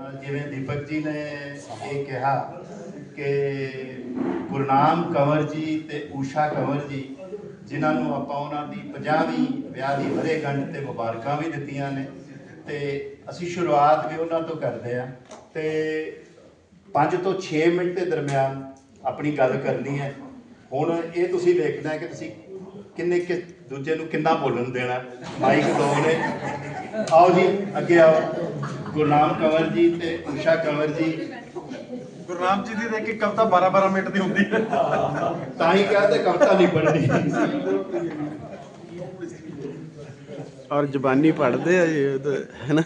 ਜਿਵੇਂ ਦੀਪਕ ਜੀ ਨੇ ਇਹ ਕਿਹਾ ਕਿ ਗੁਰਨਾਮ ਕੰਵਰ ਜੀ ਤੇ ਊਸ਼ਾ ਕੰਵਰ ਜੀ, ਜਿਨ੍ਹਾਂ ਨੂੰ ਆਪਾਂ ਉਹਨਾਂ ਦੀ 50ਵੀਂ ਵਿਆਹ ਦੀ ਵਰ੍ਹੇਗੰਢ ਤੇ ਮੁਬਾਰਕਾਂ ਵੀ ਦਿੱਤੀਆਂ ਨੇ, ਤੇ ਅਸੀਂ ਸ਼ੁਰੂਆਤ ਵੀ ਉਹਨਾਂ ਤੋਂ ਕਰਦੇ ਆ ਤੇ 5 ਤੋਂ 6 ਮਿੰਟ ਦੇ ਦਰਮਿਆਨ ਆਪਣੀ ਗੱਲ ਕਰਨੀ ਹੈ। ਹੁਣ ਇਹ ਤੁਸੀਂ ਵੇਖਣਾ ਕਿ ਤੁਸੀਂ ਕਿੰਨੇ ਕਿ ਦੂਜੇ ਨੂੰ ਕਿੰਨਾ ਬੋਲਣ ਦੇਣਾ? ਮਾਈਕ ਦੋ ਨੇ। ਆਓ ਜੀ ਅੱਗੇ ਆਓ। ਗੁਰਨਾਮ ਕੰਵਰ ਜੀ ਤੇ ਊਸ਼ਾ ਕੰਵਰ ਜੀ। ਗੁਰਨਾਮ ਜੀ ਦੀ ਤਾਂ ਇੱਕ ਕਵਿਤਾ 12 12 ਮਿੰਟ ਦੀ ਹੁੰਦੀ ਹੈ। ਤਾਂ ਹੀ ਕਹਿੰਦੇ ਕਵਿਤਾ ਨਹੀਂ ਪੜ੍ਹਨੀ। ਔਰ ਜ਼ਬਾਨੀ ਪੜਦੇ ਆ ਜੀ ਉਹ ਤਾਂ, ਹੈ। ਨਾ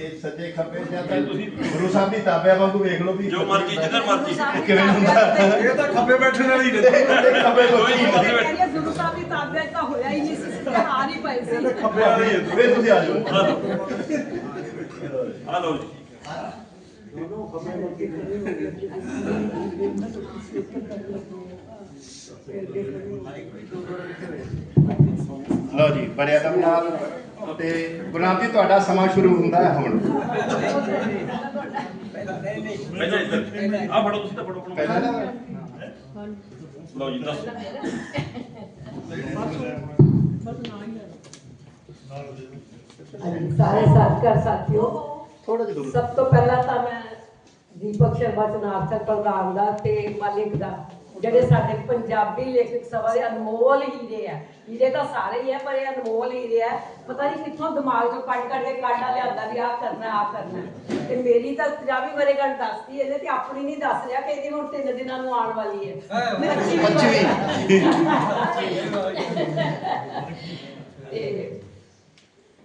ਇਹ ਸੱਜੇ ਖੱਬੇ ਜਾਂ ਤਾਂ ਤੁਸੀਂ ਗੁਰੂ ਸਾਹਿਬ ਦੀ ਤਾਬਿਆਂ ਵਾਂਗੂ ਵੇਖ ਲਓ ਵੀ ਜੋ ਮਰਜ਼ੀ ਜਿੱਧਰ ਮਰਜ਼ੀ। ਕਿਵੇਂ ਹੁੰਦਾ? ਇਹ ਤਾਂ ਖੱਬੇ ਬੈਠਣ ਵਾਲੀ ਨੇ ਇਹ ਖੱਬੇ ਬੈਠ- ਕਹਿੰਦੇ ਗੁਰੂ ਸਾਹਿਬ ਦੀ ਤਾਬਿਆ ਤਾਂ ਹੋਇਆ ਹੀ ਨਹੀਂ ਸੀ ਹਾਰ ਹੀ ਪਏ ਸੀ। ਖੱਬੇ ਵਾਲੀ ਹੈ ਵੇ ਤੁਸੀਂ ਆ ਜਾਓ। ਆ ਲਓ ਜੀ। ਲਓ ਜੀ ਬੜੇ ਅਦਬ ਨਾਲ ਤੇ ਗੁਰਨਾਮ ਜੀ ਤੁਹਾਡਾ ਸਮਾਂ ਸ਼ੁਰੂ ਹੁੰਦਾ ਹੈ ਹੁਣ। ਪਹਿਲਾਂ ਇੱਧਰ ਆ ਫੜੋ ਤੁਸੀਂ ਤਾਂ ਫੜੋ ਫੜੋ। ਪਹਿਲਾਂ ਨਾ ਲਓ ਜੀ ਦੱਸ। ਹਾਂਜੀ ਸਾਰੇ ਸਾਥੀਆਂ ਸਾਥੀਓ ਥੋੜਾ ਜਿਹਾ ਦੂਰ। ਸਭ ਤੋਂ ਪਹਿਲਾਂ ਤਾਂ ਮੈਂ ਦੀਪਕ ਸ਼ਰਮਾ ਸਰ ਪ੍ਰਧਾਨ ਦਾ ਤੇ ਮਾਲਿਕ ਦਾ। ਜਿਹੜੇ ਸਾਡੇ ਪੰਜਾਬੀ ਲੇਖਕ ਸਭਾ ਦੇ ਅਨਮੋਲ ਹੀਰੇ ਆ। ਹੀਰੇ ਤਾਂ ਸਾਰੇ ਹੀ ਆ ਪਰ ਇਹ ਅਨਮੋਲ ਹੀਰੇ ਆ। ਪਤਾ ਨਹੀਂ ਕਿੱਥੋਂ ਦਿਮਾਗ ਚੋਂ ਕੱਢ ਕੱਢ ਕੇ ਕਾਢਾ ਲਿਆਂਦਾ ਵੀ ਆਹ ਕਰਨਾ ਆਹ ਕਰਨਾ। ਤੇ ਮੇਰੀ ਤਾਂ ਪੰਜਾਬੀ ਬਾਰੇ ਗੱਲ ਦੱਸਦੀ ਇਹਨੇ ਤੇ ਆਪਣੀ ਨਹੀਂ ਦੱਸ ਰਿਹਾ ਕਿ ਇਹਦੀ ਹੁਣ ਤਿੰਨ ਦਿਨਾਂ ਨੂੰ ਆਉਣ ਵਾਲੀ ਹੈ ਪੱਚੀਵੀਂ। ਤੇ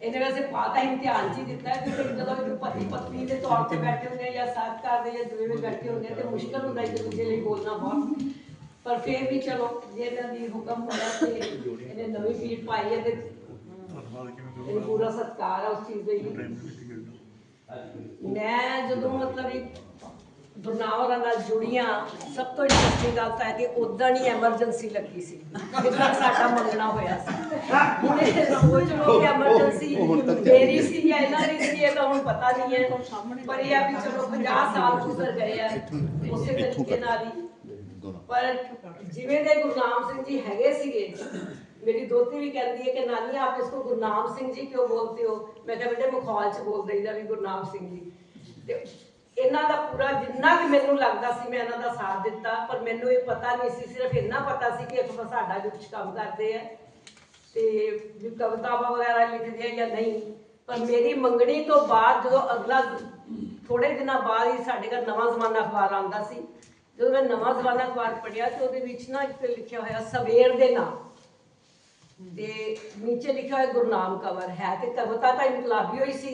ਇਹਨੇ ਵੈਸੇ ਪਾਤਾ ਇਮਤਿਹਾਨ ਚ ਹੀ ਦਿੱਤਾ ਕਿ ਜਦੋਂ ਇੱਕ ਪਤੀ ਪਤਨੀ ਦੇ ਤੌਰ ਤੇ ਬੈਠੇ ਹੁੰਦੇ ਜਾਂ ਸਾਥ ਕਰਦੇ ਜਾਂ ਜਿਵੇਂ ਬੈਠੇ ਹੁੰਦੇ ਆ ਤੇ ਮੁਸ਼ਕਲ ਹੁੰਦਾ ਇੱਕ ਦੂਜੇ ਲਈ ਬੋਲਣਾ ਬਹੁਤ। ਪਰ ਫੇਰ ਵੀ ਚਲੋ ਜੇ ਇਹਨਾਂ ਦੀ ਹੁਕਮ ਹੋਇਆ ਤੇ ਇਹਨੇ ਨਵੀਂ ਪੀੜ ਪਾਈ ਹੈ ਤੇ ਇਹ ਪੂਰਾ ਸਤਿਕਾਰ ਹੈ ਉਸ ਚੀਜ਼ ਲਈ ਮੈਂ ਜਦੋਂ ਮਤਲਬ ਇੱਕ ਦੁਰਨਾਵਰਾਂ ਨਾਲ ਜੁੜੀਆਂ ਸਭ ਤੋਂ ਇੰਟਰਸਟਿੰਗ ਗੱਲ ਤਾਂ ਹੈ ਕਿ ਉਦੋਂ ਹੀ ਐਮਰਜੈਂਸੀ ਲੱਗੀ ਸੀ। ਜਿੱਦਾਂ ਸਾਡਾ ਮੰਗਣਾ ਹੋਇਆ ਸੀ। ਹੁਣ ਇਹ ਸੋਚ ਲਓ ਕਿ ਐਮਰਜੈਂਸੀ ਮੇਰੀ ਸੀ ਜਾਂ ਇਹਨਾਂ ਦੀ ਸੀ ਇਹ ਤਾਂ ਹੁਣ ਪਤਾ ਨਹੀਂ ਹੈ। ਪਰ ਇਹ ਆ ਵੀ ਚਲੋ 50 ਸਾਲ ਗੁਜ਼ਰ ਗਏ ਆ ਉਸੇ ਤਰੀਕੇ ਨਾਲ ਹੀ। ਪਰ ਜਿਵੇਂ ਦੇ ਗੁਰਨਾਮ ਸਿੰਘ ਜੀ ਹੈਗੇ ਸੀਗੇ, ਮੇਰੀ ਦੋਤੀ ਵੀ ਕਹਿੰਦੀ ਹੈ ਕਿ ਨਾਨੀ, ਆਪ ਇਸਕੋ ਗੁਰਨਾਮ ਸਿੰਘ ਜੀ ਕਿਉਂ ਬੋਲਦੇ ਹੋ? ਮੈਂ ਕਿਹਾ ਬੇਟੇ ਮਖੌਲ ਚ ਬੋਲ ਦਈਦਾ ਵੀ ਗੁਰਨਾਮ ਸਿੰਘ ਜੀ। ਤੇ ਇਹਨਾਂ ਦਾ ਪੂਰਾ ਜਿੰਨਾ ਵੀ ਮੈਨੂੰ ਲੱਗਦਾ ਸੀ ਮੈਂ ਇਹਨਾਂ ਦਾ ਸਾਥ ਦਿੱਤਾ, ਪਰ ਮੈਨੂੰ ਇਹ ਪਤਾ ਨਹੀਂ ਸੀ, ਸਿਰਫ ਇੰਨਾ ਪਤਾ ਸੀ ਕਿ ਇੱਕ ਸਾਡਾ ਕੁਝ ਕੰਮ ਕਰਦੇ ਆ ਤੇ ਵੀ ਕਵਿਤਾਵਾਂ ਵਗੈਰਾ ਲਿਖਦੇ ਆ ਜਾਂ ਨਹੀਂ। ਪਰ ਮੇਰੀ ਮੰਗਣੀ ਤੋਂ ਬਾਅਦ ਜਦੋਂ ਅਗਲਾ ਥੋੜੇ ਦਿਨਾਂ ਬਾਅਦ ਹੀ ਸਾਡੇ ਘਰ ਨਵਾਂ ਜ਼ਮਾਨਾ ਅਖਬਾਰ ਆਉਂਦਾ ਸੀ ਜਦੋਂ ਮੈਂ ਨਵਾਂ ਜ਼ਮਾਨਾ ਅਖਬਾਰ ਪੜ੍ਹਿਆ ਤੇ ਉਹਦੇ ਵਿੱਚ ਨਾ ਇੱਕ ਲਿਖਿਆ ਹੋਇਆ ਸਵੇਰ ਦੇ ਨਾਮ ਤੇ ਨੀਚੇ ਲਿਖਿਆ ਹੋਇਆ ਗੁਰਨਾਮ ਕੰਵਰ ਹੈ ਤੇ ਕਵਿਤਾ ਤਾਂ ਇਨਕਲਾਬੀ ਹੋਈ ਸੀ।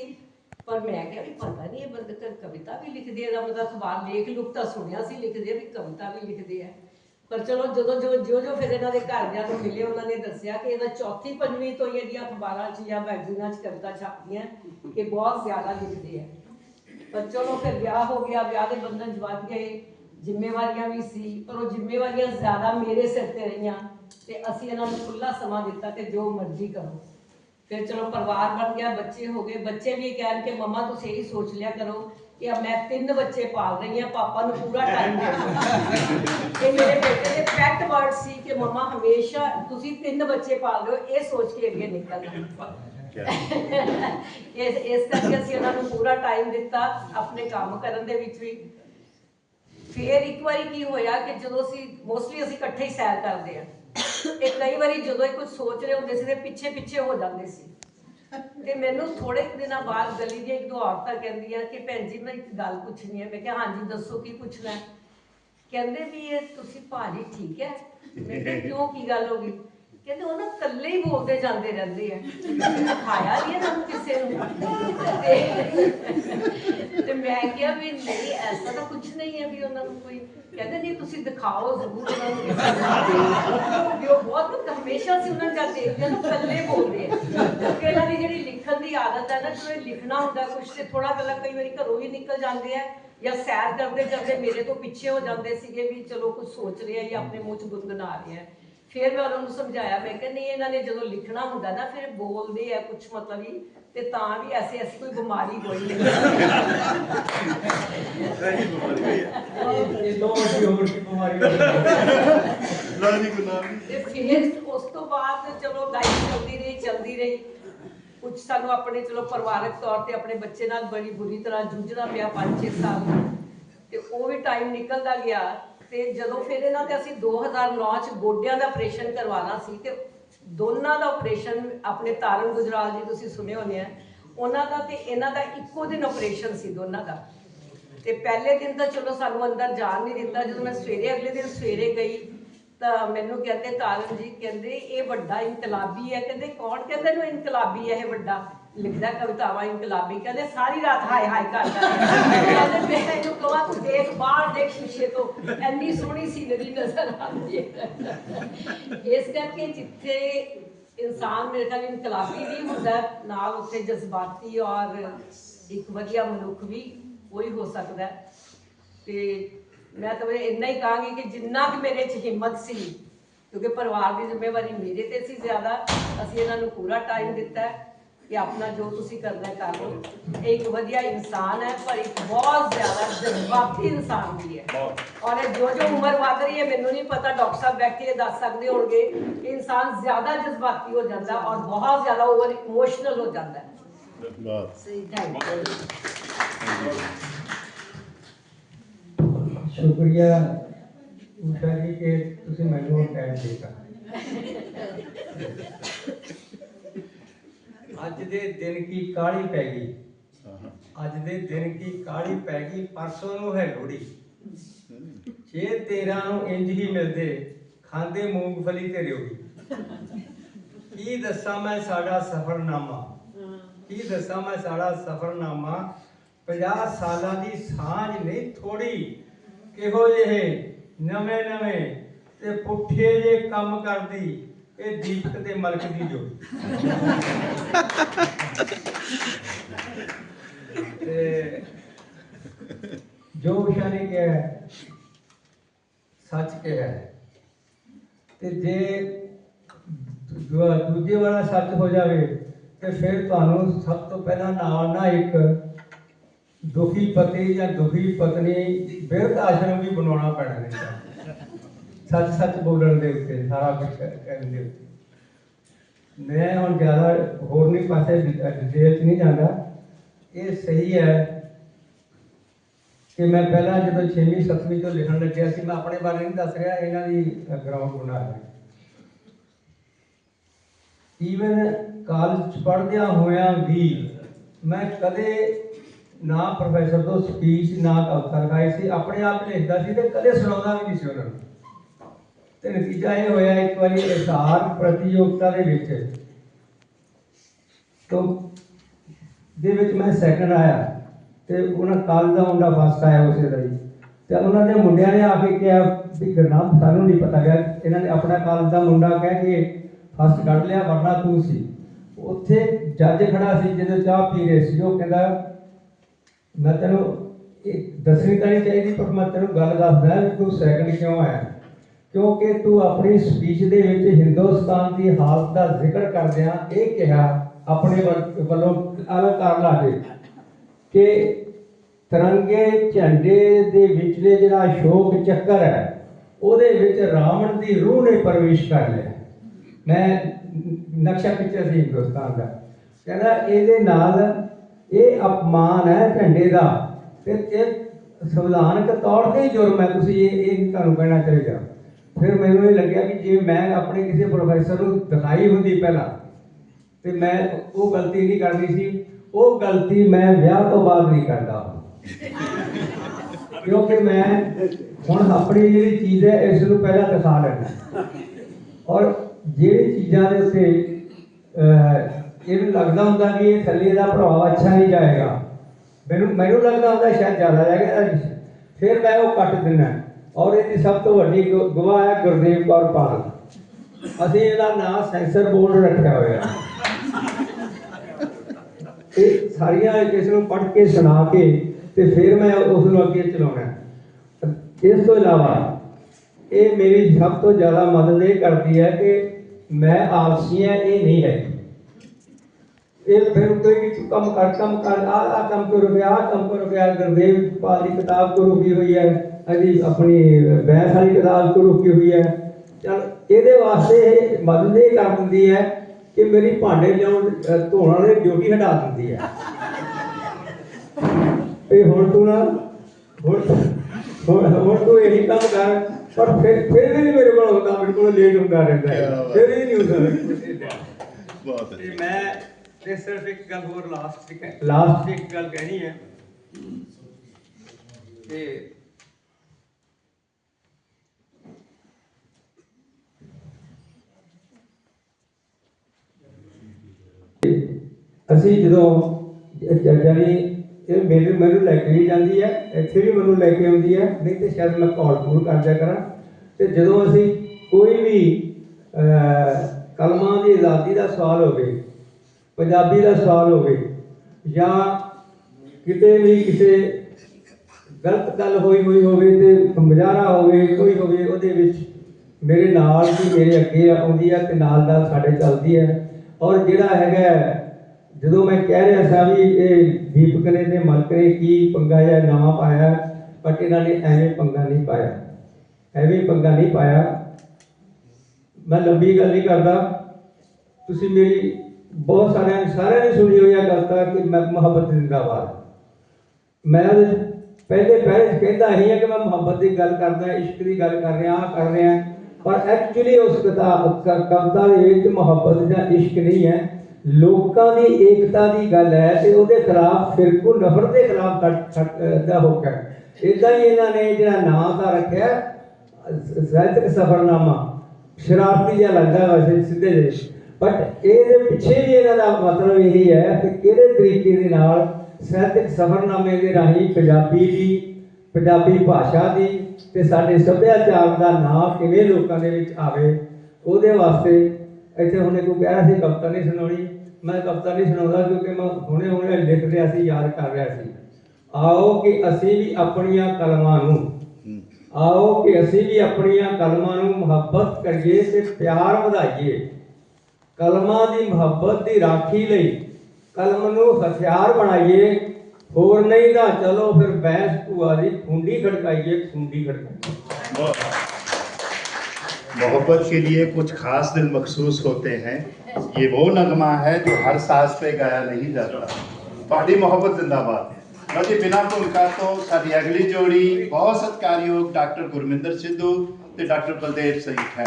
ਪਰ ਮੈਂ ਕਿਹਾ ਵੀ ਪਤਾ ਨਹੀਂ ਇਹ ਬੰਦੇ ਤਾਂ ਕਵਿਤਾ ਵੀ ਲਿਖਦੇ ਆ ਦਾ ਮਤਲਬ ਅਖਬਾਰ ਲੇਖ ਲੁਕ ਤਾਂ ਸੁਣਿਆ ਸੀ ਲਿਖਦੇ ਆ ਵੀ ਕਵਿਤਾ ਵੀ ਲਿਖਦੇ ਆ। ਪਰ ਚਲੋ ਜਦੋਂ ਜੋ ਜੋ ਜੋ ਫਿਰ ਇਹਨਾਂ ਦੇ ਘਰਦਿਆਂ ਨੂੰ ਮਿਲੇ, ਉਹਨਾਂ ਨੇ ਦੱਸਿਆ ਕਿ ਇਹਦਾ ਚੌਥੀ, ਪੰਜਵੀਂ ਤੋਂ ਹੀ ਇਹਦੀਆਂ ਅਖਬਾਰਾਂ 'ਚ ਜਾਂ ਮੈਗਜ਼ੀਨਾਂ 'ਚ ਕਵਿਤਾ ਛਾਪਦੀਆਂ ਕਿ ਬਹੁਤ ਜ਼ਿਆਦਾ ਲਿਖਦੇ ਆ। ਪਰ ਚਲੋ ਫਿਰ ਵਿਆਹ ਹੋ ਗਿਆ, ਵਿਆਹ ਦੇ ਬੰਧਨ 'ਚ ਵੱਧ ਗਏ। ਜ਼ਿੰਮੇਵਾਰੀਆਂ ਵੀ ਸੀ, ਪਰ ਉਹ ਜ਼ਿੰਮੇਵਾਰੀਆਂ ਜ਼ਿਆਦਾ ਮੇਰੇ ਸਿਰ ਤੇ ਰਹੀਆਂ ਤੇ ਅਸੀਂ ਇਹਨਾਂ ਨੂੰ ਖੁੱਲਾ ਸਮਾਂ ਦਿੱਤਾ ਕਿ ਜੋ ਮਰਜ਼ੀ ਕਰੋ। ਫਿਰ ਚਲੋ ਪਰਿਵਾਰ ਬਣ ਗਿਆ, ਬੱਚੇ ਹੋ ਗਏ। ਬੱਚੇ ਵੀ ਕਹਿਣ ਕਿ, ਮਮਾ, ਤੁਸੀਂ ਇਹੀ ਸੋਚ ਲਿਆ ਕਰੋ ਕਿ ਮੈਂ ਤਿੰਨ ਬੱਚੇ ਪਾਲ ਰਹੀ ਹਾਂ, ਪਾਪਾ ਨੂੰ ਪੂਰਾ ਟਾਈਮ ਦੇ ਇਹ ਮੇਰੇ ਬੇਟੇ ਦੇ ਪੈਟ ਵਰਡ ਸੀ ਕਿ, ਮਮਾ, ਹਮੇਸ਼ਾ ਤੁਸੀਂ ਤਿੰਨ ਬੱਚੇ ਪਾਲ ਰਹੇ ਹੋ, ਇਹ ਸੋਚ ਕੇ ਅੱਗੇ ਨਿਕਲਣਾ ਇਸ ਇਸ ਕਰਕੇ ਅਸੀਂ ਉਹਨਾਂ ਨੂੰ ਪੂਰਾ ਟਾਈਮ ਦਿੱਤਾ, ਆਪਣੇ ਕੰਮ ਕਰਨ ਦੇ ਵਿੱਚ ਵੀ। ਫਿਰ ਇੱਕ ਵਾਰੀ ਕੀ ਹੋਇਆ ਕਿ ਜਦੋਂ ਅਸੀਂ ਮੋਸਟਲੀ ਅਸੀਂ ਇਕੱਠੇ ਹੀ ਸੈਰ ਕਰਦੇ ਆ। ਇਹ ਕਈ ਵਾਰੀ ਜਦੋਂ ਇਹ ਕੁਝ ਸੋਚ ਰਹੇ ਹੁੰਦੇ ਸੀ ਤੇ ਪਿੱਛੇ ਪਿੱਛੇ ਹੋ ਜਾਂਦੇ ਸੀ। ਤੇ ਮੈਨੂੰ ਥੋੜੇ ਦਿਨਾਂ ਬਾਅਦ ਗਲੀ ਦੀਆਂ ਇੱਕ ਦੋ ਔਰਤਾਂ ਕਹਿੰਦੀਆਂ ਕਿ ਭੈਣ ਜੀ, ਮੈਂ ਇੱਕ ਗੱਲ ਪੁੱਛਣੀ ਹੈ ਮੈਂ ਕਿਹਾ, ਹਾਂਜੀ, ਦੱਸੋ ਕੀ ਪੁੱਛਣਾ? ਹੈ ਕਹਿੰਦੇ ਵੀ ਇਹ ਤੁਸੀਂ ਭਾਜੀ ਠੀਕ ਹੈ? ਮੈਂ ਕਿਹਾ, ਕਿਉਂ ਕੀ ਗੱਲ ਹੋ ਗਈ? ਕਹਿੰਦੇ, ਉਹ ਨਾ ਇਕੱਲੇ ਹੀ ਬੋਲਦੇ ਜਾਂਦੇ ਰਹਿੰਦੇ ਆ। ਖਾਇਆ ਨਹੀਂ ਇਹਨਾਂ ਕਿਸੇ ਨੂੰ? ਤੇ- ਮੈਂ ਕਿਹਾ ਵੀ ਨਹੀਂ, ਐਸਾ ਤਾਂ ਕੁਝ ਨਹੀਂ ਹੈ ਵੀ ਉਹਨਾਂ ਨੂੰ ਕੋਈ ਕਹਿੰਦੇ ਨਹੀਂ, ਤੁਸੀਂ ਦਿਖਾਓ ਜ਼ਰੂਰ ਉਹਨਾਂ ਨੂੰ ਕਿਸੇ ਨੂੰ ਵੀ ਉਹ ਬਹੁਤ ਹਮੇਸ਼ਾ ਸੀ ਉਹਨਾਂ ਦਾ ਦੇਖਦੇ ਨੂੰ ਇਕੱਲੇ ਬੋਲਦੇ ਆ। ਕਿਉਂਕਿ ਇਹਨਾਂ ਦੀ ਜਿਹੜੀ ਲਿਖਣ ਦੀ ਆਦਤ ਹੈ ਨਾ ਜਦੋਂ ਲਿਖਣਾ ਹੁੰਦਾ ਕੁਝ ਤੇ ਥੋੜਾ ਪਹਿਲਾਂ ਕਈ ਵਾਰੀ ਘਰੋਂ ਹੀ ਨਿਕਲ ਜਾਂਦੇ ਆ ਜਾਂ ਸੈਰ ਕਰਦੇ ਕਰਦੇ ਮੇਰੇ ਤੋਂ ਪਿੱਛੇ ਹੋ ਜਾਂਦੇ ਸੀਗੇ ਵੀ ਚਲੋ ਕੁਝ ਸੋਚ ਰਿਹਾ ਜਾਂ ਆਪਣੇ ਮੂੰਹ 'ਚ ਗੁੰਗਨਾ ਰਿਹਾ। ਫਿਰ ਮੈਂ ਉਹਨਾਂ ਨੂੰ ਸਮਝਾਇਆ ਮੈਂ ਕਿਹਾ ਨਹੀਂ ਇਹਨਾਂ ਨੇ ਜਦੋਂ ਲਿਖਣਾ ਹੁੰਦਾ ਨਾ ਫਿਰ ਬੋਲਦੇ ਆ ਕੁਝ ਮਤਲਬ ਹੀ ਤੇ ਤਾਂ ਵੀ ਐਸੀ ਐਸੀ ਕੋਈ ਬਿਮਾਰੀ ਹੋਈ। ਨਹੀਂ ਇਹ ਦੋ ਵੱਡੀ ਉਮਰ ਦੀ ਬਿਮਾਰੀ ਹੋ ਗੁਲਾਮ ਤੇ ਫਿਰ ਉਸ ਤੋਂ ਬਾਅਦ ਚਲੋ ਲਾਈਫ ਚੱਲਦੀ ਰਹੀ ਚੱਲਦੀ ਰਹੀ। ਕੁਝ ਸਾਨੂੰ ਆਪਣੇ ਚਲੋ ਪਰਿਵਾਰਕ ਤੌਰ ਤੇ ਆਪਣੇ ਬੱਚੇ ਨਾਲ ਬੜੀ ਬੁਰੀ ਤਰ੍ਹਾਂ ਜੂਝਣਾ ਪਿਆ 5-6 ਸਾਲ। ਤੇ ਉਹ ਵੀ ਟਾਈਮ ਨਿਕਲਦਾ ਗਿਆ। ਤੇ ਜਦੋਂ ਫਿਰ ਇਹਨਾਂ ਤੇ ਅਸੀਂ 2009 ਚ ਗੋਡਿਆਂ ਦਾ ਆਪਰੇਸ਼ਨ ਕਰਵਾਉਣਾ ਸੀ ਤੇ ਦੋਨਾਂ ਦਾ ਆਪਰੇਸ਼ਨ ਆਪਣੇ ਤਾਰਨ ਗੁਜਰਾਲ ਜੀ ਤੁਸੀਂ ਸੁਣੇ ਹੋਣੇ ਆ ਉਹਨਾਂ ਦਾ ਤੇ ਇਹਨਾਂ ਦਾ ਇੱਕੋ ਦਿਨ ਆਪਰੇਸ਼ਨ ਸੀ ਦੋਨਾਂ ਦਾ। ਤੇ ਪਹਿਲੇ ਦਿਨ ਤਾਂ ਚਲੋ ਸਾਨੂੰ ਅੰਦਰ ਜਾਣ ਨਹੀਂ ਦਿੱਤਾ, ਜਦੋਂ ਮੈਂ ਸਵੇਰੇ, ਅਗਲੇ ਦਿਨ ਸਵੇਰੇ ਗਈ ਤਾਂ ਮੈਨੂੰ ਕਹਿੰਦੇ ਤਾਰਨ ਜੀ, ਕਹਿੰਦੇ ਇਹ ਵੱਡਾ ਇਨਕਲਾਬੀ ਹੈ, ਕਹਿੰਦੇ ਕੌਣ ਕਹਿੰਦੇ ਇਹਨੂੰ ਇਨਕਲਾਬੀ ਹੈ ਇਹ ਵੱਡਾ? ਲਿਖਦਾ ਕਵਿਤਾਵਾਂ ਇਨਕਲਾਬੀ, ਕਹਿੰਦੇ ਸਾਰੀ ਰਾਤ ਹਾਏ ਹਾਏ ਕਰਦਾ ਕਹਿੰਦੇ ਮੈਂ ਇਹਨੂੰ ਕਹਾਂ ਤੂੰ ਦੇਖ, ਬਾਹਰ ਦੇਖ ਸ਼ੀਸ਼ੇ ਤੋਂ, ਇੰਨੀ ਸੋਹਣੀ ਸੀਨਰੀ ਨਜ਼ਰ ਆਉਂਦੀ ਹੈ। ਇਸ ਕਰਕੇ ਜਿੱਥੇ ਇਨਸਾਨ ਮੇਰੇ ਖਿਆਲ ਇਨਕਲਾਬੀ ਵੀ ਹੁੰਦਾ, ਨਾਲ ਉੱਥੇ ਜਜ਼ਬਾਤੀ ਔਰ ਇੱਕ ਵਧੀਆ ਮਨੁੱਖ ਵੀ ਉਹੀ ਹੋ ਸਕਦਾ ਤੇ ਮੈਂ ਤਾਂ ਇੰਨਾ ਹੀ ਕਹਾਂਗੀ ਕਿ ਜਿੰਨਾ ਕਿ ਮੇਰੇ 'ਚ ਹਿੰਮਤ ਸੀ, ਕਿਉਂਕਿ ਪਰਿਵਾਰ ਦੀ ਜ਼ਿੰਮੇਵਾਰੀ ਮੇਰੇ ਤੇ ਸੀ ਜ਼ਿਆਦਾ, ਅਸੀਂ ਇਹਨਾਂ ਨੂੰ ਪੂਰਾ ਟਾਈਮ ਦਿੱਤਾ ਹੈ। ਕਿ ਆਪਣਾ ਜੋ ਤੁਸੀਂ ਕਰਨਾ ਹੈ ਕਰ ਲਓ ਇਹ ਇੱਕ ਵਧੀਆ ਇਨਸਾਨ ਹੈ ਪਰ ਇੱਕ ਬਹੁਤ ਜ਼ਿਆਦਾ ਜਜ਼ਬਾਤੀ ਇਨਸਾਨ ਵੀ ਹੈ ਔਰ ਇਹ ਜੋ ਜੋ ਉਮਰ ਵੱਧ ਰਹੀ ਹੈ ਮੈਨੂੰ ਨਹੀਂ ਪਤਾ ਡਾਕਟਰ ਸਾਹਿਬ ਬੈਠ ਕੇ ਦੱਸ ਸਕਦੇ ਹੋਣਗੇ ਕਿ ਇਨਸਾਨ ਜ਼ਿਆਦਾ ਜਜ਼ਬਾਤੀ ਹੋ ਜਾਂਦਾ ਔਰ ਬਹੁਤ ਜ਼ਿਆਦਾ ਓਵਰ ਇਮੋਸ਼ਨਲ ਹੋ ਜਾਂਦਾ ਹੈ ਬਸ ਸਹੀ ਥੈਂਕ ਯੂ ਸ਼ੁਕਰੀਆ ਉਸ਼ਾ ਜੀ ਕਿ ਤੁਸੀਂ ਮੈਨੂੰ ਟਾਈਮ ਦਿੱਤਾ ਅੱਜ ਦੇ ਦਿਨ ਕੀ ਕਾਲੀ ਪੈ ਗਈ? ਅੱਜ ਦੇ ਦਿਨ ਕੀ ਕਾਲੀ ਪੈ ਗਈ? ਪਰਸੋਂ ਨੂੰ ਹੈ ਲੋਹੜੀ। ਜੇ 13 ਨੂੰ ਇੰਜ ਹੀ ਮਿਲਦੇ ਖਾਂਦੇ ਮੂੰਗਫਲੀ ਤੇ ਰਿਓੜੀ ਕੀ ਦੱਸਾਂ ਮੈਂ ਸਾਡਾ ਸਫਰਨਾਮਾ? ਕੀ ਦੱਸਾਂ ਮੈਂ ਸਾਡਾ ਸਫਰਨਾਮਾ? 50 ਸਾਲਾਂ ਦੀ ਸਾਂਝ ਨਹੀਂ ਥੋੜੀ ਕਿਹੋ ਜਿਹੇ? ਨਵੇਂ ਨਵੇਂ ਤੇ ਪੁੱਠੇ ਜੇ ਕੰਮ ਕਰਦੀ। ਇਹ ਦੀਪਕ ਤੇ ਮਲਕ ਦੀ ਜੋੜੀ। ਤੇ ਜੋ ਉਸ਼ਾ ਨੇ ਕਿਹਾ, ਸੱਚ ਕਿਹਾ, ਤੇ ਜੇ ਦੂਜੇ ਵਾਲਾ ਸੱਚ ਹੋ ਜਾਵੇ, ਤੇ ਫਿਰ ਤੁਹਾਨੂੰ ਸਭ ਤੋਂ ਪਹਿਲਾਂ ਨਾਲ ਨਾ ਇੱਕ ਦੁਖੀ ਪਤੀ ਜਾਂ ਦੁਖੀ ਪਤਨੀ ਬਿਰਧ ਆਸ਼ਰਮ ਵੀ ਬਣਾਉਣਾ ਪੈਣਾ ਨਹੀਂ ਸੱਚ ਸੱਚ ਬੋਲਣ ਦੇ ਉੱਤੇ, ਸਾਰਾ ਕੁਝ ਕਰਨ ਦੇ ਉੱਤੇ। ਮੈਂ ਹੁਣ ਜ਼ਿਆਦਾ ਹੋਰ ਨਹੀਂ ਪਾਸੇ ਡਿਟੇਲ ਚ ਨਹੀਂ ਜਾਂਦਾ। ਇਹ ਸਹੀ ਹੈ ਕਿ ਮੈਂ ਪਹਿਲਾਂ ਜਦੋਂ 6ਵੀਂ 7ਵੀਂ ਤੋਂ ਲਿਖਣ ਲੱਗਿਆ ਸੀ, ਮੈਂ ਆਪਣੇ ਬਾਰੇ ਨਹੀਂ ਦੱਸ ਰਿਹਾ, ਇਹਨਾਂ ਦੀ ਗਰਾਊਂਡ ਬਣਾ ਰਿਹਾ। ਈਵਨ ਕਾਲਜ ਚ ਪੜ੍ਹਦਿਆਂ ਹੋਇਆਂ ਵੀ ਮੈਂ ਕਦੇ ਨਾ ਪ੍ਰੋਫੈਸਰ ਤੋਂ ਸਪੀਚ ਨਾ ਕਵਿਤਾ ਲਗਾਈ ਸੀ, ਆਪਣੇ ਆਪ ਲਿਖਦਾ ਸੀ ਤੇ ਕਦੇ ਸੁਣਾਉਂਦਾ ਵੀ ਨਹੀਂ ਸੀ ਉਹਨਾਂ ਨੂੰ। ਤੇ ਨਤੀਜਾ ਇਹ ਹੋਇਆ ਇੱਕ ਵਾਰੀ ਇਸ਼ਾਰ ਪ੍ਰਤੀਯੋਗਤਾ ਦੇ ਵਿੱਚ। ਤੋਂ, ਦੇ ਵਿੱਚ ਮੈਂ ਸੈਕੰਡ ਆਇਆ ਤੇ ਉਹਨਾਂ ਕਾਲਜ ਦਾ ਮੁੰਡਾ ਫਸਟ ਆਇਆ ਉਸੇ ਦਾ ਹੀ ਤੇ ਉਹਨਾਂ ਦੇ ਮੁੰਡਿਆਂ ਨੇ ਆ ਕੇ ਕਿਹਾ ਵੀ ਗੁਰਨਾਮ, ਸਾਨੂੰ ਨਹੀਂ ਪਤਾ ਗਿਆ। ਇਹਨਾਂ ਨੇ ਆਪਣਾ ਕਾਲਜ ਦਾ ਮੁੰਡਾ ਕਹਿ ਕੇ ਫਸਟ ਕੱਢ ਲਿਆ, ਵਰਨਾ ਤੂੰ ਸੀ। ਉੱਥੇ ਜੱਜ ਖੜਾ ਸੀ ਜਦੋਂ ਚਾਹ ਪੀ ਰਹੇ ਸੀ। ਉਹ ਕਹਿੰਦਾ, ਮੈਂ ਤੈਨੂੰ ਇਹ ਦੱਸਣੀ ਤਾਂ ਨਹੀਂ ਚਾਹੀਦੀ, ਪਰ ਮੈਂ ਤੈਨੂੰ ਗੱਲ ਦੱਸਦਾ ਵੀ ਤੂੰ ਸੈਕੰਡ ਕਿਉਂ ਆਇਆ? ਕਿਉਂਕਿ ਤੂੰ ਆਪਣੀ ਸਪੀਚ ਦੇ ਵਿੱਚ ਹਿੰਦੁਸਤਾਨ ਦੀ ਹਾਲਤ ਦਾ ਜ਼ਿਕਰ ਕਰਦਿਆਂ ਇਹ ਕਿਹਾ, ਆਪਣੇ ਵੱਲ- ਵੱਲੋਂ ਅਲੰਕਾਰ ਲਾ ਕੇ, ਕਿ ਤਿਰੰਗੇ ਝੰਡੇ ਦੇ ਵਿਚਲੇ ਜਿਹੜਾ ਅਸ਼ੋਕ ਚੱਕਰ ਹੈ, ਉਹਦੇ ਵਿੱਚ ਰਾਵਣ ਦੀ ਰੂਹ ਨੇ ਪ੍ਰਵੇਸ਼ ਕਰ ਲਿਆ। ਮੈਂ ਨਕਸ਼ਾ ਖਿੱਚਿਆ ਸੀ ਹਿੰਦੁਸਤਾਨ ਦਾ। ਕਹਿੰਦਾ ਇਹਦੇ ਨਾਲ ਇਹ ਅਪਮਾਨ ਹੈ ਝੰਡੇ ਦਾ, ਤੇ ਇਹ ਸੰਵਿਧਾਨਕ ਤੌਰ ਤੇ ਹੀ ਜੁਰਮ ਹੈ, ਤੁਸੀਂ ਇਹ ਇਹ ਤੁਹਾਨੂੰ ਕਹਿਣਾ ਚਾਹੀਦਾ। ਫਿਰ ਮੈਨੂੰ ਇਹ ਲੱਗਿਆ ਕਿ ਜੇ ਮੈਂ ਆਪਣੇ ਕਿਸੇ ਪ੍ਰੋਫੈਸਰ ਨੂੰ ਦਿਖਾਈ ਹੁੰਦੀ ਪਹਿਲਾਂ ਤੇ ਮੈਂ ਉਹ ਗਲਤੀ ਨਹੀਂ ਕਰਨੀ ਸੀ ਉਹ ਗਲਤੀ ਮੈਂ ਵਿਆਹ ਤੋਂ ਬਾਅਦ ਨਹੀਂ ਕਰਦਾ ਕਿਉਂਕਿ ਮੈਂ ਹੁਣ ਆਪਣੀ ਜਿਹੜੀ ਚੀਜ਼ ਹੈ ਇਸ ਨੂੰ ਪਹਿਲਾਂ ਦਿਖਾ ਲੈਣਾ ਔਰ ਜਿਹੜੀ ਚੀਜ਼ਾਂ ਦੇ ਉੱਤੇ ਅਹ, ਇਹਨੂੰ ਲੱਗਦਾ ਹੁੰਦਾ ਕਿ ਇਹ ਥੱਲੇ ਦਾ ਪ੍ਰਭਾਵ ਅੱਛਾ ਨਹੀਂ ਜਾਏਗਾ। ਮੈਨੂੰ ਮੈਨੂੰ ਲੱਗਦਾ ਹੁੰਦਾ ਸ਼ਾਇਦ ਜ਼ਿਆਦਾ ਜਾਏਗਾ ਫਿਰ ਮੈਂ ਉਹ ਕੱਟ ਦਿੰਦਾ। ਔਰ ਇਹਦੀ ਸਭ ਤੋਂ ਵੱਡੀ ਗਵਾ- ਗਵਾਹ ਹੈ ਗੁਰਦੇਵ ਕੌਰ ਪਾਲ। ਅਸੀਂ ਇਹਦਾ ਨਾਮ ਸੈਂਸਰ ਬੋਰਡ ਰੱਖਿਆ ਹੋਇਆ ਇਹ ਸਾਰੀਆਂ ਕਿਸ ਨੂੰ ਪੜ੍ਹ ਕੇ, ਸੁਣਾ ਕੇ ਤੇ ਫਿਰ ਮੈਂ ਉਸ ਨੂੰ ਅੱਗੇ ਚਲਾਉਣਾ ਇਸ ਤੋਂ ਇਲਾਵਾ ਇਹ ਮੇਰੀ ਸਭ ਤੋਂ ਜ਼ਿਆਦਾ ਮਦਦ ਇਹ ਕਰਦੀ ਹੈ ਕਿ ਮੈਂ ਆਪਸੀ ਹਾਂ ਇਹ ਨਹੀਂ ਹੈ। ਇਹ ਫਿਰ ਕੋਈ ਵੀ ਕੰਮ ਕਰ ਕੰਮ ਕਰ ਆ ਆ ਕੰਮ ਕਰੋ ਗਿਆ ਆਹ ਕੰਮ ਕਰੋ ਗਿਆ ਗੁਰਦੇਵ ਪਾਲ ਦੀ ਕਿਤਾਬ ਤੋਂ ਰੁਕੀ ਹੋਈ ਹੈ ਅਜੀ ਆਪਣੀ ਬੈਂਸ ਵਾਲੀ ਕਿਤਾਬ ਤੋਂ ਰੁਕੀ ਹੋਈ ਹੈ। ਚਲ ਇਹਦੇ ਵਾਸਤੇ ਇਹ ਮਦਦ ਇਹ ਕਰ ਦਿੰਦੀ ਹੈ ਕਿ ਮੇਰੀ ਭਾਂਡੇ ਲਿਆਉਣ ਧੋਣ ਵਾਲੀ ਡਿਊਟੀ ਹਟਾ ਦਿੰਦੀ ਹੈ। ਇਹ ਹੁਣ ਤੂੰ ਨਾ ਹੁਣ ਹੁਣ ਤੂੰ ਇਹੀ ਕੰਮ ਕਰ ਪਰ ਫਿਰ ਫਿਰ ਵੀ ਨਹੀਂ ਮੇਰੇ ਕੋਲ ਹੁੰਦਾ ਮੇਰੇ ਕੋਲ ਲੇਟ ਹੁੰਦਾ ਰਹਿੰਦਾ ਹੈ। ਫਿਰ ਵੀ ਨਹੀਂ ਹੁੰਦਾ। ਬਹੁਤ ਤੇ ਮੈਂ ਤੇ ਸਿਰਫ ਇੱਕ ਗੱਲ ਹੋਰ ਲਾਸਟ ਲਾਸਟ ਇੱਕ ਗੱਲ ਕਹਿਣੀ ਹੈ। ਕਿ ਅਸੀਂ ਜਦੋਂ ਜ- ਜਾਣੀ ਇਹ ਮੈਨੂੰ ਮੈਨੂੰ ਲੈ ਕੇ ਵੀ ਜਾਂਦੀ ਹੈ ਇੱਥੇ ਵੀ ਮੈਨੂੰ ਲੈ ਕੇ ਆਉਂਦੀ ਹੈ ਨਹੀਂ ਤੇ ਸ਼ਾਇਦ ਮੈਂ ਕਾਲ ਪੂਰ ਕਰ ਦਿਆ ਕਰਾਂ। ਤੇ ਜਦੋਂ ਅਸੀਂ ਕੋਈ ਵੀ ਕਲਮਾਂ ਦੀ ਆਜ਼ਾਦੀ ਦਾ ਸਵਾਲ ਹੋਵੇ ਪੰਜਾਬੀ ਦਾ ਸਵਾਲ ਹੋਵੇ ਜਾਂ ਕਿਤੇ ਵੀ ਕਿਸੇ ਗਲਤ ਗੱਲ ਹੋਈ ਹੋਈ ਹੋਵੇ ਤੇ ਮੁਜ਼ਾਹਰਾ ਹੋਵੇ, ਕੋਈ ਹੋਵੇ, ਉਹਦੇ ਵਿੱਚ ਮੇਰੇ ਨਾਲ ਵੀ ਮੇਰੇ ਅੱਗੇ ਆਉਂਦੀ ਹੈ ਤੇ ਨਾਲ ਨਾਲ ਸਾਡੇ ਚੱਲਦੀ ਹੈ ਔਰ ਜਿਹੜਾ ਹੈਗਾ ਜਦੋਂ ਮੈਂ ਕਹਿ ਰਿਹਾ ਸਾਂ ਵੀ ਇਹ ਦੀਪਕ ਨੇ ਤੇ ਮਲਕ ਨੇ ਕੀ ਪੰਗਾ ਹੈ ਨਵਾਂ ਪਾਇਆ ਬਟ ਇਹਨਾਂ ਨੇ ਐਵੇਂ ਪੰਗਾ ਨਹੀਂ ਪਾਇਆ। ਐਵੇਂ ਪੰਗਾ ਨਹੀਂ ਪਾਇਆ। ਮੈਂ ਲੰਬੀ ਗੱਲ ਨਹੀਂ ਕਰਦਾ। ਤੁਸੀਂ ਮੇਰੀ ਬਹੁਤ ਸਾਰਿਆਂ ਨੇ ਸਾਰਿਆਂ ਨੇ ਸੁਣੀ ਹੋਈ ਹੈ ਗੱਲ ਤਾਂ ਕਿ ਮੈਂ ਮੁਹੱਬਤ ਜ਼ਿੰਦਾਬਾਦ ਮੈਂ ਉਹਦੇ ਪਹਿਲੇ ਪਹਿਲੇ ਕਹਿੰਦਾ ਹੀ ਹੈ ਕਿ ਮੈਂ ਮੁਹੱਬਤ ਦੀ ਗੱਲ ਕਰਦਾ, ਇਸ਼ਕ ਦੀ ਗੱਲ ਕਰ ਰਿਹਾ, ਆਹ ਕਰ ਰਿਹਾ। ਪਰ ਐਕਚੁਅਲੀ ਉਸ ਕਿਤਾਬ ਕਵਿਤਾ ਦੇ ਵਿੱਚ ਮੁਹੱਬਤ ਜਾਂ ਇਸ਼ਕ ਨਹੀਂ ਹੈ। ਲੋਕਾਂ ਦੀ ਏਕਤਾ ਦੀ ਗੱਲ ਹੈ ਤੇ ਉਹਦੇ ਖਿਲਾਫ ਫਿਰਕੂ, ਨਫ਼ਰਤ ਦੇ ਖਿਲਾਫ ਖੜ- ਖੜ- ਦਾ ਹੁਕਮ ਇਦਾਂ ਹੀ ਇਹਨਾਂ ਨੇ ਜਿਹੜਾ ਨਾਂ ਤਾਂ ਰੱਖਿਆ ਅ- ਸਾਹਿਤਕ ਸਫਰਨਾਮਾ। ਸ਼ਰਾਰਤੀ ਜਿਹਾ ਲੱਗਦਾ ਵੈਸੇ ਸਿੱਧੇ ਜਿਹੇ। ਬਟ ਇਹਦੇ ਪਿੱਛੇ ਵੀ ਇਹਨਾਂ ਦਾ ਮਤਲਬ ਇਹ ਹੈ ਕਿ ਕਿਹੜੇ ਤਰੀਕੇ ਦੇ ਨਾਲ ਸਾਹਿਤਕ ਸਫਰਨਾਮੇ ਦੇ ਰਾਹੀਂ ਪੰਜਾਬੀ ਦੀ ਪੰਜਾਬੀ ਭਾਸ਼ਾ ਦੀ ਤੇ ਸਾਡੇ ਸੱਭਿਆਚਾਰ ਦਾ ਨਾਂ ਕਿਵੇਂ ਲੋਕਾਂ ਦੇ ਵਿੱਚ ਆਵੇ ਉਹਦੇ ਵਾਸਤੇ ਇੱਥੇ ਹੁਣੇ ਕੋਈ ਕਹਿ ਰਿਹਾ ਸੀ ਕਵਿਤਾ ਨਹੀਂ ਸੁਣਾਉਣੀ। ਮੈਂ ਕਵਿਤਾ ਨਹੀਂ ਸੁਣਾਉਂਦਾ ਕਿਉਂਕਿ ਮੈਂ ਹੁਣੇ ਹੁਣੇ ਲਿਖ ਰਿਹਾ ਸੀ ਯਾਦ ਕਰ ਰਿਹਾ ਸੀ। ਆਓ ਕਿ ਅਸੀਂ ਵੀ ਆਪਣੀਆਂ ਕਲਮਾਂ ਨੂੰ ਆਓ ਕਿ ਅਸੀਂ ਵੀ ਆਪਣੀਆਂ ਕਲਮਾਂ ਨੂੰ ਮੁਹੱਬਤ ਕਰੀਏ ਤੇ ਪਿਆਰ ਵਧਾਈਏ। ਕਲਮਾਂ ਦੀ ਮੁਹੱਬਤ ਦੀ ਰਾਖੀ ਲਈ ਕਲਮ ਨੂੰ ਹਥਿਆਰ ਬਣਾਈਏ ਹੋਰ ਨਹੀਂ ਤਾਂ ਚਲੋ ਫਿਰ ਬੈਂਸ ਭੂਆ ਦੀ ਖੁੰਡੀ ਖੜਕਾਈਏ ਖੁੰਡੀ ਖੜਕਾਈਏ मोहब्बत के लिए कुछ खास दिल मखसूस होते हैं ये वो नगमा है जो हर साज पे गाया नहीं जाता ਤੁਹਾਡੀ ਮੁਹੱਬਤ ਜ਼ਿੰਦਾਬਾਦ ਲਓ ਜੀ ਬਿਨਾਂ ਭੂਮਿਕਾ ਤੋਂ ਸਾਡੀ ਅਗਲੀ ਜੋੜੀ ਬਹੁਤ ਸਤਿਕਾਰਯੋਗ ਡਾਕਟਰ ਗੁਰਮਿੰਦਰ ਸਿੱਧੂ ਤੇ ਡਾਕਟਰ ਬਲਦੇਵ ਸਿੰਘ ਹੈ